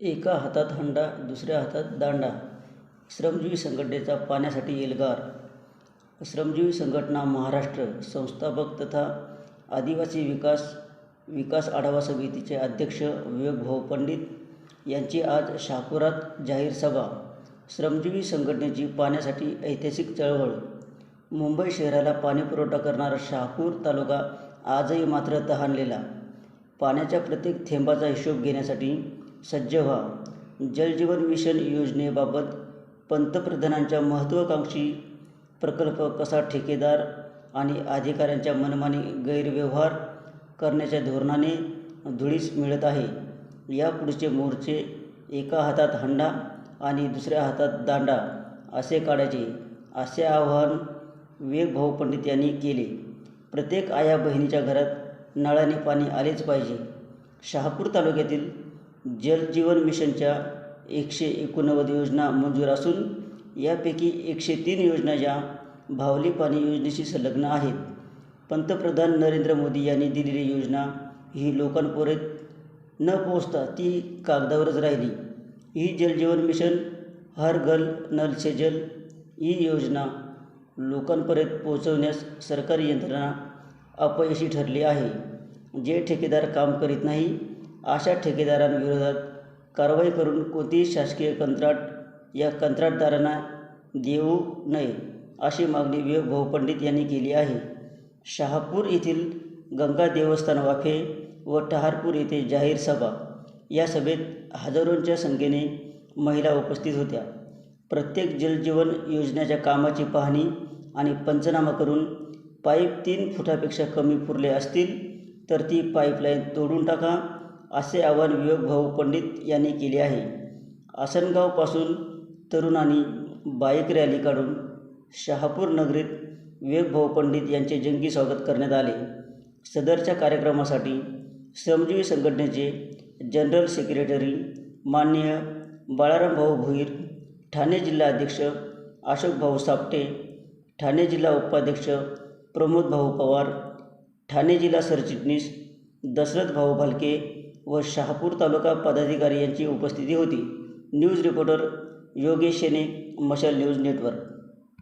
एका हातात हंडा दुसऱ्या हातात दांडा. श्रमजीवी संघटनेचा पाण्यासाठी एल्गार श्रमजीवी संघटना महाराष्ट्र संस्थापक तथा आदिवासी विकास विकास आढावा समितीचे अध्यक्ष विवेकभाऊ पंडित यांची आज शाहपुरात जाहीर सभा. श्रमजीवी संघटनेची पाण्यासाठी ऐतिहासिक चळवळ. मुंबई शहराला पाणीपुरवठा करणारा शहापूर तालुका आजही मात्र तहानलेला. पाण्याच्या प्रत्येक थेंबाचा हिशोब घेण्यासाठी सज्ज व्हा. जलजीवन मिशन योजनेबाबत पंतप्रधानांच्या महत्त्वाकांक्षी प्रकल्प कसा ठेकेदार आणि अधिकाऱ्यांच्या मनमानी गैरव्यवहार करण्याच्या धोरणाने धुळीस मिळत आहे. यापुढचे मोर्चे एका हातात हंडा आणि दुसऱ्या हातात दांडा असे काढायचे असे आवाहन वेगभाऊ पंडित यांनी केले. प्रत्येक आया बहिणीच्या घरात नळाने पाणी आलेच पाहिजे. शहापूर तालुक्यातील जलजीवन मिशनच्या एकशे एकोणनव्वद योजना मंजूर असून यापैकी एकशे तीन योजना या भावली पाणी योजनेशी संलग्न आहेत. पंतप्रधान नरेंद्र मोदी यांनी दिलेली योजना ही लोकांपर्यंत न पोहोचता ती कागदावरच राहिली. ही जलजीवन मिशन हर घर नल से जल ही योजना लोकांपर्यंत पोहोचवण्यास सरकारी यंत्रणा अपयशी ठरली आहे. जे ठेकेदार काम करीत नाही अशा ठेकेदारांविरोधात कारवाई करून कोणतीही शासकीय कंत्राट या कंत्राटदारांना देऊ नये अशी मागणी वि पंडित यांनी केली आहे. शहापूर येथील गंगा देवस्थान वाफे व टहारपूर येथे जाहीर सभा. या सभेत हजारोंच्या संख्येने महिला उपस्थित होत्या. प्रत्येक जलजीवन योजनेच्या कामाची पाहणी आणि पंचनामा करून पाईप तीन फुटापेक्षा कमी पुरले असतील तर ती पाईपलाईन तोडून टाका. असे आवाहन विवेकभाऊ पंडित यांनी केले आहे. आसनगावपासून तरुणांनी बाईक रॅली काढून शहापूर नगरीत विवेकभाऊ पंडित यांचे जंगी स्वागत करण्यात आले. सदरच्या कार्यक्रमासाठी श्रमजीवी संघटनेचे जनरल सेक्रेटरी माननीय बाळाराम भाऊ भोईर ठाणे जिल्हा अध्यक्ष अशोक भाऊ सापटे ठाणे जिल्हा उपाध्यक्ष प्रमोद भाऊ पवार ठाणे जिल्हा सरचिटणीस दशरथ भाऊ भालके व शहापूर तालुका पदाधिकारी यांची उपस्थिती होती. न्यूज रिपोर्टर योगेश शेने मशाल न्यूज नेटवर्क.